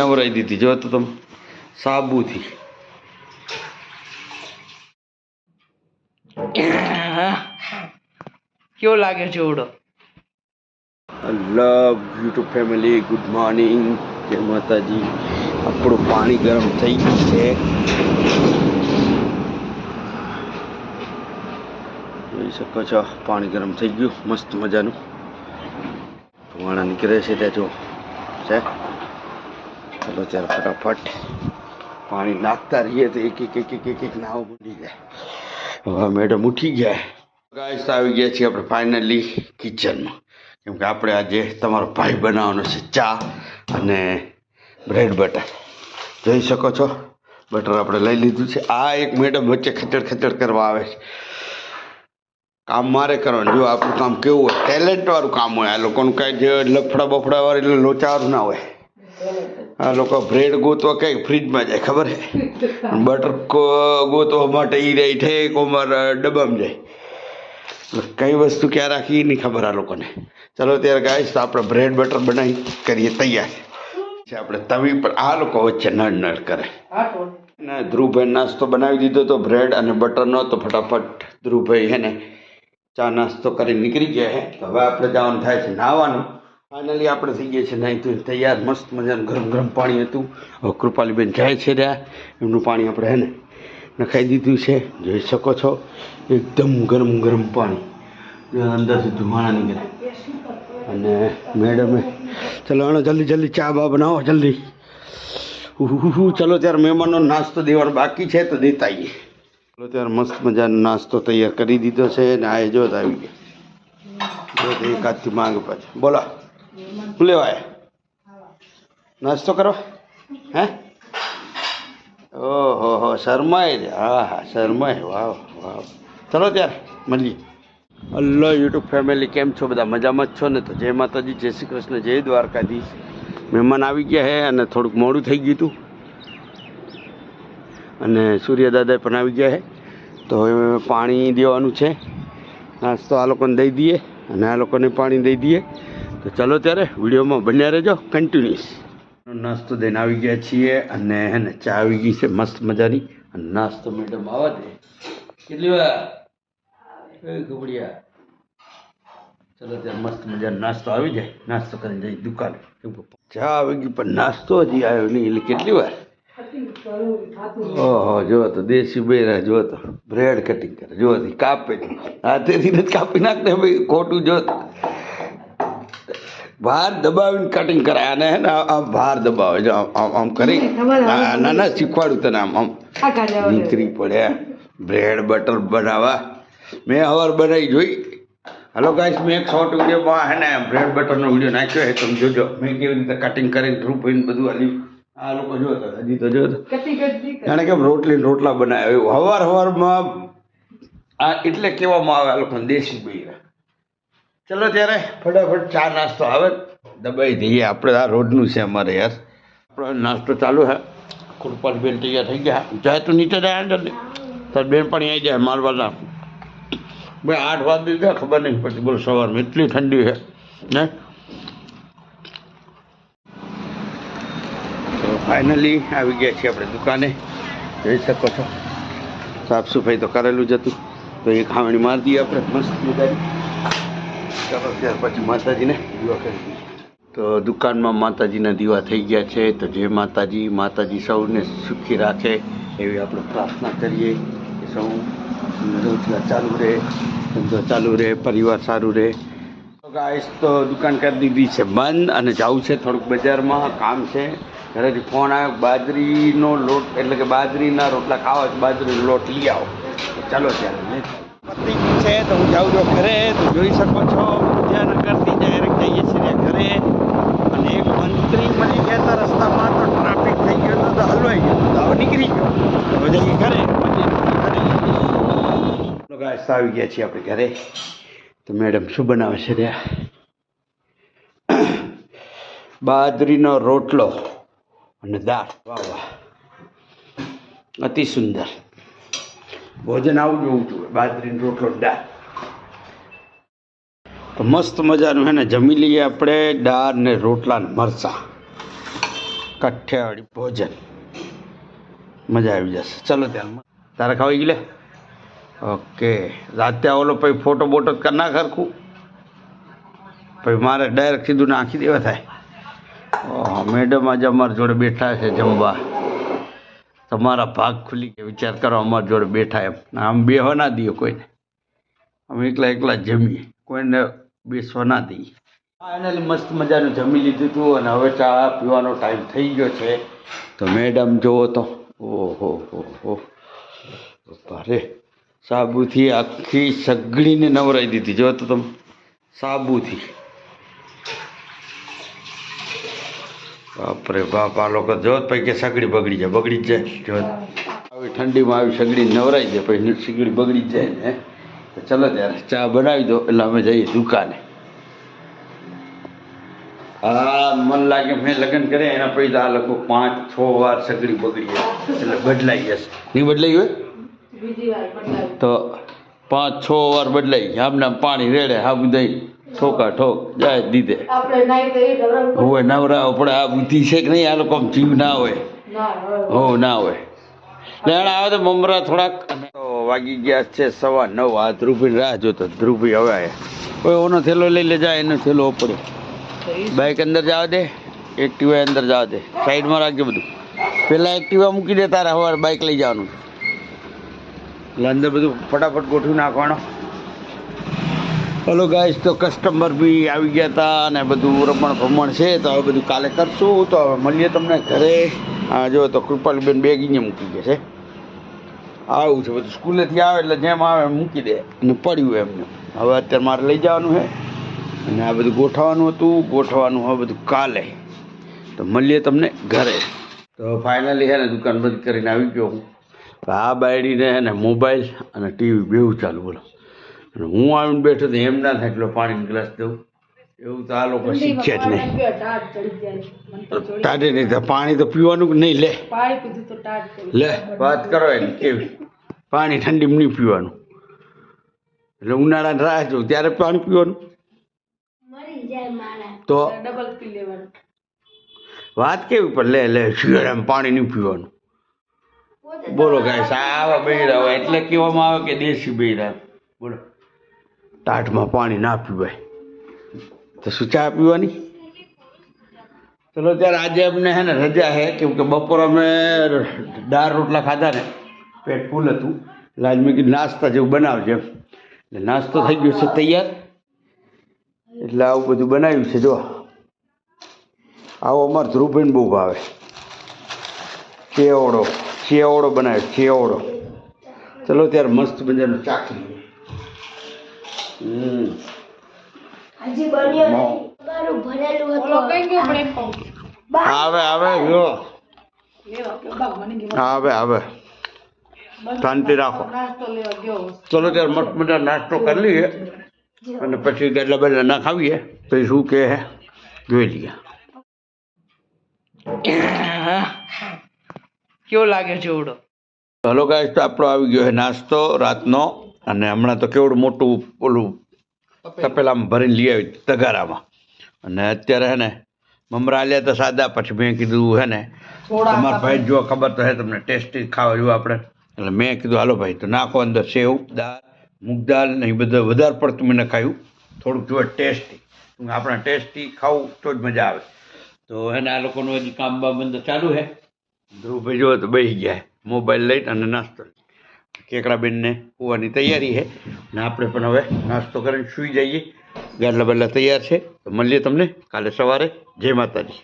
નવરાઈ દીધી. જો તો તમે સાબુથી. કેવો લાગે છે ઓડો love youtube family good morning જય માતાજી. આપણું પાણી ગરમ થઈ ગયું છે. જોઈ શકો છો પાણી ગરમ થઈ ગયું. મસ્ત મજાનું. ધુમાડા નીકળે છે ત્યાં જો છે? ચલો ત્યારે ફટાફટ પાણી નાખતા રહીએ તો એક એક એક એક એક એક નાવ બની જાય. હવે મેડમ ઉઠી ગયા. ગાઈસ આવી ગયા છીએ આપણે ફાઇનલી કિચનમાં કેમ કે આપણે આજે તમારો ભાઈ બનાવવાનો છે ચા અને બ્રેડ બટર જોઈ શકો છો? બટર આપણે લઈ લીધું છે. આ એક મેડમ વચ્ચે ખચડ ખચડ કરવા આવે છે. કામ મારે કરવાનું. જો આપણું કામ કેવું હોય ટેલેન્ટ વાળું કામ હોય. આ લોકોનું કાંઈ જે લફડા બફડા વાળું એટલે લોચાવાળું ના હોય. આ લોકો બ્રેડ ગોતવા કઈ ફ્રીજમાં જાય ખબર હે? બટર ગોતવા માટે એ રહી છે કોમર ડબ્બામાં જાય. કઈ વસ્તુ ક્યાં રાખી નહીં ખબર આ લોકોને. ચલો ત્યારે ગાઈશ તો આપણે બ્રેડ બટર બનાવી કરીએ તૈયાર. છે આપણે તવી પર આ લોકો વચ્ચે નળ નળ કરે. ને ધ્રુવભાઈ નાસ્તો બનાવી દીધો તો બ્રેડ અને બટરનો તો ફટાફટ ધ્રુવભાઈ હે ને ચા નાસ્તો કરી નીકળી ગયા હે. હવે આપણે જવાનું થાય છે નાહવાનું ફાઇનલી આપણે થઈ ગયા છે નહીં તો તૈયાર, મસ્ત મજાનું ગરમ ગરમ પાણી હતું. હવે કૃપાલીબેન જાય છે રહ્યા એમનું પાણી આપણે હે ને નખાઈ દીધું છે. જોઈ શકો છો, એકદમ ગરમ ગરમ પાણી. અંદરથી ધુમાડા નીકળે. અને મેડમે, ચલો હણો જલ્દી જલ્દી ચા બા બનાવો, જલ્દી. ચલો ત્યારે મહેમાનો નાસ્તો દેવાનો બાકી છે તો દેતા આવીએ ચલો ત્યારે મસ્ત મજાનો નાસ્તો તૈયાર કરી દીધો છે ને આ જો આવી ગયા. જો તો એક હાથથી માંગ પાછા. બોલો. શું લેવાય? નાસ્તો કરો? હે? ઓહો, હો શરમાય હા હા શરમાય વાહ વાહ ચલો ત્યારે, મળીએ. હલો યુટ્યુબ ફેમિલી કેમ છો બધા? મજામાં જ છો ને? તો જય માતાજી, જય શ્રી કૃષ્ણ, જય દ્વારકાધીશ. મહેમાન આવી ગયા હે અને થોડુંક મોડું થઈ ગયું હતું. અને સૂર્યદાદા પણ આવી ગયા છે તો હવે પાણી દેવાનું છે. નાસ્તો આ લોકોને દઈ દઈએ અને આ લોકોને પાણી દઈ દઈએ. તો ચાલો ત્યારે વિડીયોમાં બન્યા રહેજો કન્ટિન્યુઅસ નાસ્તો દઈને આવી ગયા છીએ અને હે ને ચા આવી ગઈ છે, મસ્ત મજાની. અને નાસ્તો મેડમ આવવા દે. કેટલી વાર? એ ગબડિયા ચલો ત્યારે મસ્ત મજાનો નાસ્તો આવી જાય. નાસ્તો કરીને જઈ દુકાને. ચા આવી ગઈ, પણ નાસ્તો હજી આવ્યો નહીં. એટલે કેટલી વાર? ઓહો જો તો દેશી બેરા જો તો. બ્રેડ કટિંગ કરે. જો કાપે. હાથેથી નથી કાપી નાખને ભાઈ. ખોટું જો બહાર દબાવીને કટિંગ કરાય. અને હે ને આમ ભાર દબાવે જો આમ- આમ કરી. ના ના શીખવાડું તને આમ આમ. નીકળી પડે. બ્રેડ બટર બનાવવા મેં હવાર બનાવી જોઈ. હલો ગાઈસ મેં એક શોર્ટ વિડીયોમાં હે ને બ્રેડ બટરનો વીડિયો નાખ્યો છે. તમે જોજો. મેં કેવી રીતે કટિંગ કરીને ધ્રુવ ભાઈને બધું હાલ્યું આ લોકો જો હજી તો જો જાણે કેમ રોટલી રોટલા બનાવ્યા. હવાર હવારમાં આ એટલે કહેવામાં આવે આ લોકોને દેશી બૈરા. ચલો ત્યારે ફટાફટ ચા નાસ્તો આવે. દબાઈ દઈએ આપણે આ રોડનું છે અમારે યાર. આપણો નાસ્તો ચાલુ હે કૃપાલ બેન તૈયાર થઈ ગયા. જાય તો નીચે જાય જલ્દી તાર બેન પણ આવી જાય મારવાના. ભાઈ આઠ વાગે ગયા, ખબર નહીં પડતી. બોલો, સવારમાં એટલી ઠંડી છે. ને? તો ફાઇનલી આવી ગયા છીએ આપણે દુકાને. જોઈ શકો છો. સાફ સફાઈ તો કરેલું જ હતું. તો એ ખાવણી મારી દઈએ આપણે. મસ્ત મજાની. ચાલો, ત્યાર પછી માતાજીને દીવા કરી તો દુકાનમાં માતાજીના દીવા થઈ ગયા છે, તો જે માતાજી માતાજી સૌને સુખી રાખે એવી આપણે પ્રાર્થના કરીએ કે સૌ રોજગાર ચાલુ રહે, ધંધો ચાલુ રહે, પરિવાર સારું રહે. ગાઈસ તો દુકાન કરી દીધી છે બંધ અને જવું છે થોડુંક બજારમાં, કામ છે. ઘરેથી ફોન આવ્યો બાજરીનો લોટ, એટલે કે બાજરીના રોટલા ખાવા બાજરીનો લોટ લઈ આવો. ચાલો ત્યારે ગયું છે, તો હું જાઉં છું ઘરે, તો જોઈ શકો છો, વિદ્યાનગરથી ડાયરેક્ટ જઈએ છીએ ઘરે. અને એક મંત્રી મળી ગયા હતા રસ્તામાં તો ટ્રાફિક થઈ ગયો હતો, તો હલવાઈ ગયો તો હવે નીકળી ગયો. હવે જઈએ ઘરે. ઘરે ગાઈસ આવી ગયા છીએ આપણે ઘરે. તો મેડમ શું બનાવે છે ત્યાં બાજરીનો રોટલો અને દાળ. વાહ વાહ. અતિ સુંદર. ભોજન આવું જોવું જોઈએ બાજરીનો રોટલો દાળ. તો મસ્ત મજાનું હે ને, જમી લઈએ આપણે દાળ ને રોટલા ને મરચાં. કઠિયાવાડી ભોજન. મજા આવી જશે. ચલો ત્યાં તારે ખાવી ગઈ લે. ઓકે. રાતે ઓલો પછી ફોટો બોટો કરી ના ખરખું. પછી મારે ડાયરેક્ટ સીધું નાખી દેવા થાય. મેડમ આજે અમારી જોડે બેઠા છે જમવા. તમારા ભાગ ખુલી કે વિચાર કરો અમારા જોડે બેઠા એમ. આમ બેહવા ના દઈએ કોઈને. અમે એકલા એકલા જમીએ, કોઈને બેસવા ના દઈએ. ફાઇનલી મસ્ત મજાનું જમી લીધું હતું અને હવે ચા પીવાનો ટાઈમ થઈ ગયો છે. તો મેડમ જુઓ તો. ઓહો, હો હો. ભારે સાબુથી આખી સગડીને નવરાઈ દીધી. જો તો તમે. સાબુથી. બાપરે બાપ આ લોકો જોત પછી કે સગડી બગડી જાય બગડી જ જાય જોત. આવી ઠંડીમાં આવી સગડી નવરાઈ જાય પછી સગડી બગડી જાય ને તો ચલો ત્યારે ચા બનાવી દો એટલે અમે જઈએ દુકાને. હા મન લાગે મેં લગ્ન કર્યા એના પછી આ લોકો પાંચ છ વાર સગડી બગડી જાય એટલે બદલાઈ જશે. નહીં બદલાઈ હોય? તો પાંચ છ વાર બદલાઈ આમને પાણી રેડે હા બધા ઠોકા ઠોક જાય દીધે. હવે નવરા આપણે આ બુદ્ધિ છે કે નહીં? આ લોકો જીવ ના હોય. હો ના હોય. લેણ આવે તો મમરા થોડાક. વાગી ગયા છે સવા નવ. આ ધ્રુવી રાહ જોતો. ધ્રુવી હવે કોઈ ઓનો થેલો લઈ લે જાય એનો થેલો પડ્યો બાઇક અંદર જવા દે એક્ટિવા અંદર જવા દે. સાઈડમાં રાખજો બધું. પહેલાં એક્ટિવા મૂકી દે તારે હવે બાઇક લઈ જવાનું. એટલે અંદર બધું ફટાફટ ગોઠવી નાખવાનો. હલો ગાઈસ તો કસ્ટમર બી આવી ગયા હતા અને બધું રમણ ભમણ છે, તો હવે બધું કાલે કરશું. તો હવે મળીએ તમને ઘરે. જો તો કૃપાલીબેન બેગીને મૂકી ગયા છે. આવું છે બધું. સ્કૂલેથી આવે એટલે જેમ આવે એમ મૂકી દે. અને પડ્યું એમને. હવે અત્યારે મારે લઈ જવાનું છે. અને આ બધું ગોઠવવાનું હતું. ગોઠવવાનું હવે બધું કાલે. તો મળીએ તમને ઘરે. તો ફાઇનલી છે ને દુકાન બંધ કરીને આવી ગયો હું. આ બાયડીને ને મોબાઈલ અને ટીવી બેવું ચાલુ બોલો. હું આવીને બેઠો તો એમ ના થાય એટલો પાણીનો ગ્લાસ દઉં. એવું તો આ લોકો શીખે જ નહીં. ટાટ નહીં તો પાણી તો પીવાનું કે નહીં લે. લે વાત કરો એની કેવી પાણી ઠંડીમાં નહીં પીવાનું. એટલે ઉનાળાની રાહ જોઉં ત્યારે પાણી પીવાનું? તો? ડબલ પી લેવાનું. વાત કેવી પણ લે લે શિયાળામાં પાણી નહીં પીવાનું. બોલો ગાય આવા બૈરા હોય એટલે કહેવામાં આવે કે દેશી બૈરા બોલો. ટાઢમાં પાણી ના પીવાય. તો શું ચા પીવાની? ચલો ત્યારે આજે અમને હે ને રજા હે, કેમ કે બપોર અમે દાળ રોટલા ખાધા ને, પેટ ફૂલ હતું. એટલે આજ મેં કીધું નાસ્તા જેવું બનાવજો એટલે નાસ્તો થઈ ગયો છે તૈયાર. એટલે આવું બધું બનાવ્યું છે, જો. આવો અમારે ધ્રુવભાઈને બહુ ભાવે. ચેવડો ચેવડો બનાવ્યો ચેવડો ચલો ત્યારે મસ્ત મજાનું ચાખી. હમ. હજી બન્યો નહીં. તમારું ભરેલું હતું. ગયો પણ આવે આવે જો કે આવે આવે. શાંતિ રાખો. નાસ્તો લેવા ચલો ત્યારે મસ્ત મજા નાસ્તો કરી લઈએ. અને પછી ગેલા બેલા ના ખાવીએ. પછી શું કહે હે? જોઈ લઈએ. કેવો લાગે છે ઓડો હલો ગાય તો આપણો આવી ગયો છે નાસ્તો રાતનો. અને હમણાં તો કેવડું મોટું ઓલું તપેલામાં ભરીને લઈ આવી તગારામાં. અને અત્યારે હે ને મમરા આલ્યા તો સાદા પછી મેં કીધું હે ને તમારા ભાઈ જો ખબર તો હે તમને ટેસ્ટી ખાવા જો આપણે. એટલે મેં કીધું હાલો ભાઈ તો નાખો અંદર સેવ દાળ મૂગ દાળ ને એ બધું વધારે પડતું મેં ખાયું. થોડુંક જો ટેસ્ટી. આપણે ટેસ્ટી ખાવું તો જ મજા આવે. તો એને આ લોકોનું હજી કામ બામ બંધ ચાલુ છે ધ્રુવભાઈ જો તો બેસી ગયા મોબાઈલ લઈને અને નાસ્તો કેકડાબેનને હોવાની તૈયારી છે ને આપણે પણ હવે નાસ્તો કરીને સૂઈ જઈએ. ગાડલા બદલા તૈયાર છે. તો મળીએ તમને કાલે સવારે. જય માતાજી.